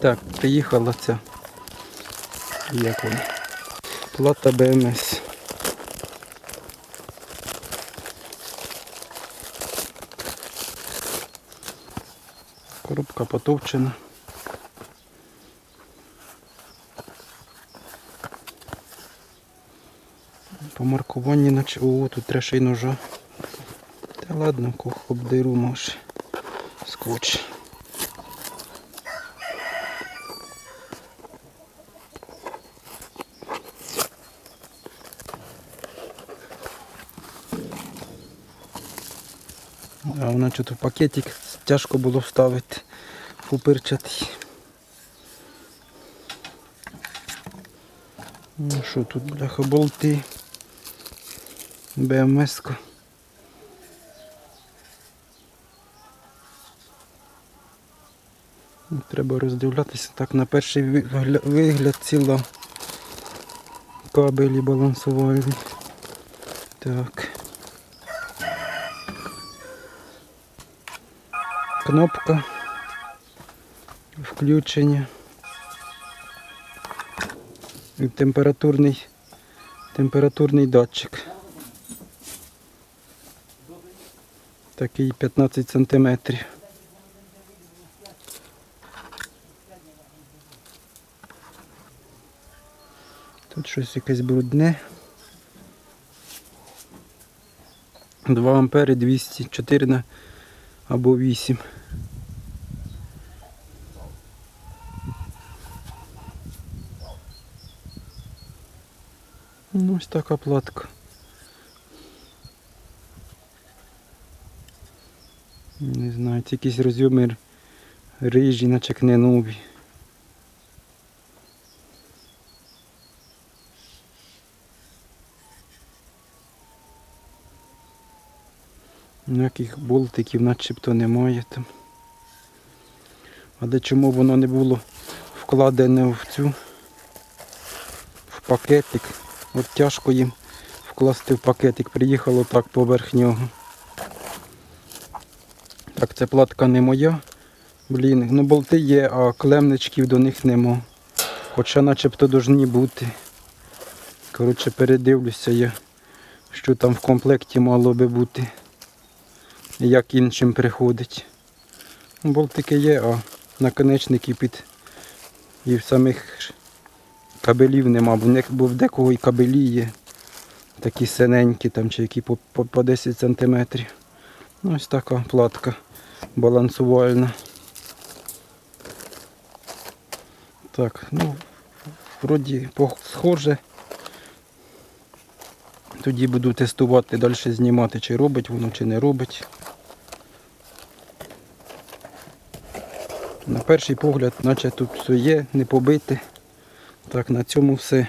Так, приїхала ця. Як вона? Плата БМС. Коробка потовчена. По маркуванні наче. О, тут треба ножа. Та ладно, кого обдеру може. Скотч. А вона що-то в пакетик тяжко було вставити пупирчатий. Ну що тут, бляха, болти. БМС-ка. Ну, Треба роздивлятися. Так, на перший вигляд ціла кабелі балансувальні. Так. Кнопка. Включення. І температурний, температурний датчик. Такий 15 сантиметрів. Тут щось якесь брудне. 2 ампери 204 на- або 8. Ну, ось така платка. Не знаю, це якісь розйоми рижі, наче як Ніяких болтиків начебто немає там. А де чому воно не було вкладене в цю в пакетик? От тяжко їм вкласти в пакетик. Приїхало так поверх нього. Так, ця платка не моя. Блін, ну болти є, а клемничків до них нема. Хоча начебто должні бути. Коротше, передивлюся я, що там в комплекті мало би бути. Як іншим приходить. Болтики є, а наконечники під і в самих кабелів нема, бо в декого і кабелі є. Такі синенькі там чи які по, по, по 10 сантиметрів. Ну, ось така платка балансувальна. Так, ну, вроді схоже. Тоді буду тестувати, далі знімати, чи робить воно, чи не робить. На перший погляд, наче тут все є, не побите. Так, на цьому все.